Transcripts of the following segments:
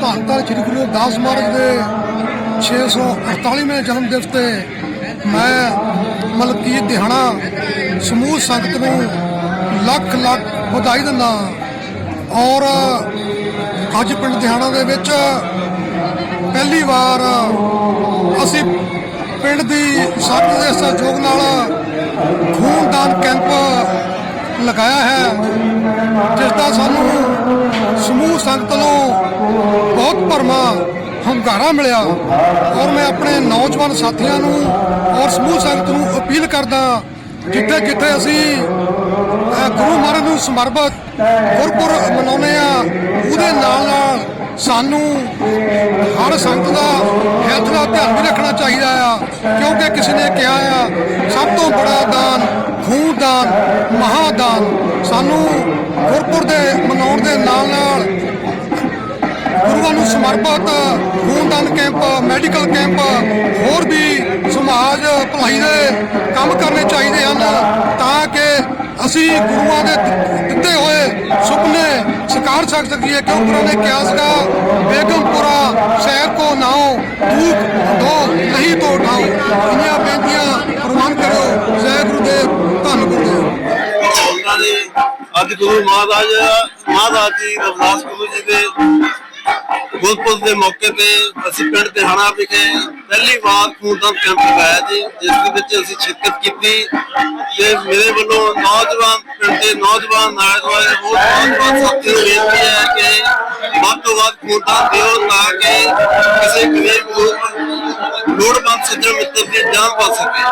ਧੰਨ ਸ੍ਰੀ ਗੁਰੂ ਦਾਸ ਮਹਾਰਾਜ ਦੇ 648ਵੇਂ ਜਨਮ ਦਿਵਸ ਤੇ ਮੈਂ ਮਲਕੀਤ ਦਿਹਾਣਾ ਸਮੂਹ ਸੰਗਤ ਨੂੰ ਲੱਖ ਲੱਖ ਵਧਾਈ ਦਿੰਦਾ ਔਰ ਅੱਜ ਪਿੰਡ ਦਿਹਾਣਾ ਦੇ ਵਿੱਚ ਪਹਿਲੀ ਵਾਰ ਅਸੀਂ ਪਿੰਡ ਦੀ ਸੰਗਤ ਦੇ ਸਹਿਯੋਗ ਨਾਲ ਖੂਨਦਾਨ ਕੈਂਪ ਲਗਾਇਆ ਹੈ। ਜਿਸ ਦਾ ਸਾਨੂੰ ਸਮੂਹ ਸੰਗਤ ਨੂੰ ਬਹੁਤ ਭਰਮਾ ਹੰਗਾਰਾ ਮਿਲਿਆ ਔਰ ਮੈਂ ਆਪਣੇ ਨੌਜਵਾਨ ਸਾਥੀਆਂ ਨੂੰ ਔਰ ਸਮੂਹ ਸੰਗਤ ਨੂੰ ਅਪੀਲ ਕਰਦਾ ਜਿੱਥੇ ਜਿੱਥੇ ਅਸੀਂ ਗੁਰੂ ਮਹਾਰਾਜ ਨੂੰ ਸਮਰਪਿਤ ਗੁਰਪੁਰ ਮਨਾਉਂਦੇ ਆ ਉਹਦੇ ਨਾਲ ਨਾਲ ਸਾਨੂੰ ਹਰ ਸੰਗਤ ਦਾ ਹੈਲਥ ਦਾ ਧਿਆਨ ਵੀ ਰੱਖਣਾ ਚਾਹੀਦਾ ਆ, ਕਿਉਂਕਿ ਕਿਸੇ ਨੇ ਕਿਹਾ ਆ, ਸਭ ਤੋਂ ਬੜਾ ਦਾਨ, ਖੂਨ ਖੂਨਦਾਨ ਮਹਾਦਾਨ ਸਾਨੂੰ ਗੁਰਪੁਰ ਦੇ ਮਨਾਉਣ ਦੇ ਨਾਲ ਨਾਲ ਗੁਰੂਆਂ ਨੂੰ ਸਮਰਪਿਤ ਖੂਨਦਾਨ ਕੈਂਪ, ਮੈਡੀਕਲ ਕੈਂਪ, ਹੋਰ ਵੀ ਸਮਾਜ ਭਲਾਈ ਦੇ ਕੰਮ ਕਰਨੇ ਚਾਹੀਦੇ ਹਨ ਤਾਂ ਕਿ ਅਸੀਂ ਗੁਰੂਆਂ ਦੇ ਦਿੱਤੇ ਹੋਏ ਸੁਪਨੇ ਸਾਕਾਰ ਸਕ ਸਕੀਏ। ਕਿਉਂ? ਗੁਰੂ ਨੇ ਕਿਹਾ ਸੀਗਾ, ਬੇਗਮਪੁਰਾ ਸ਼ਹਿਰ ਕੋ ਨਾਓ ਦੂਖ ਦੋ ਨਹੀਂ ਤੋ ਉਠਾਓ। ਇੰਨੀਆਂ ਬੇਨਤੀਆਂ ਪ੍ਰਵਾਨ ਕਰੋ ਜੈ ਗੁਰੂਦੇਵ ਧੰਨ ਗੁਰੂਦੇਵ ਉਹਨਾਂ ਅੱਜ ਗੁਰੂ ਮਹਾਰਾਜ ਮਹਾਰਾਜ ਜੀ, ਰਵਿਦਾਸ ਗੁਰੂ ਜੀ ਦੇ ਗੁਰਪੁਰਬ ਦੇ ਮੌਕੇ ਤੇ ਅਸੀਂ ਪਿੰਡ ਦਿਹਾਣਾ ਵਿਖੇ ਪਹਿਲੀ ਵਾਰ ਖੂਨਦਾਨ ਕੈਂਪ ਲਗਾਇਆ ਜੀ, ਜਿਸ ਦੇ ਵਿੱਚ ਅਸੀਂ ਸ਼ਿਰਕਤ ਕੀਤੀ ਤੇ ਮੇਰੇ ਵੱਲੋਂ ਨੌਜਵਾਨ ਪਿੰਡ ਦੇ ਨੌਜਵਾਨ ਨੌਜਵਾਨ ਹੋਰ ਨੌਜਵਾਨ ਸਾਥੀ ਨੂੰ ਬੇਨਤੀ ਹੈ ਕਿ ਵੱਧ ਤੋਂ ਵੱਧ ਖੂਨਦਾਨ ਦਿਓ ਤਾਂ ਕਿ ਕਿਸੇ ਗਰੀਬ ਨੂੰ ਲੋੜਵੰਦ ਸੱਜਣ ਮਿੱਤਰ ਦੀ ਜਾਨ ਬਚ ਸਕੇ।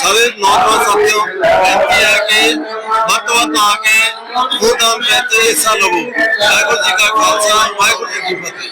ਸਾਰੇ ਨੌਜਵਾਨ ਸਾਥੀਓ, ਬੇਨਤੀ ਹੈ ਕਿ ਵੱਧ ਤੋਂ ਵੱਧ ਆ ਕੇ ਖੂਨਦਾਨ ਵਿੱਚ ਹਿੱਸਾ ਲਵੋ। ਵਾਹਿਗੁਰੂ ਜੀ ਕਾ ਖਾਲਸਾ, ਵਾਹਿਗੁਰੂ ਜੀ ਕੀ ਫਤਿਹ।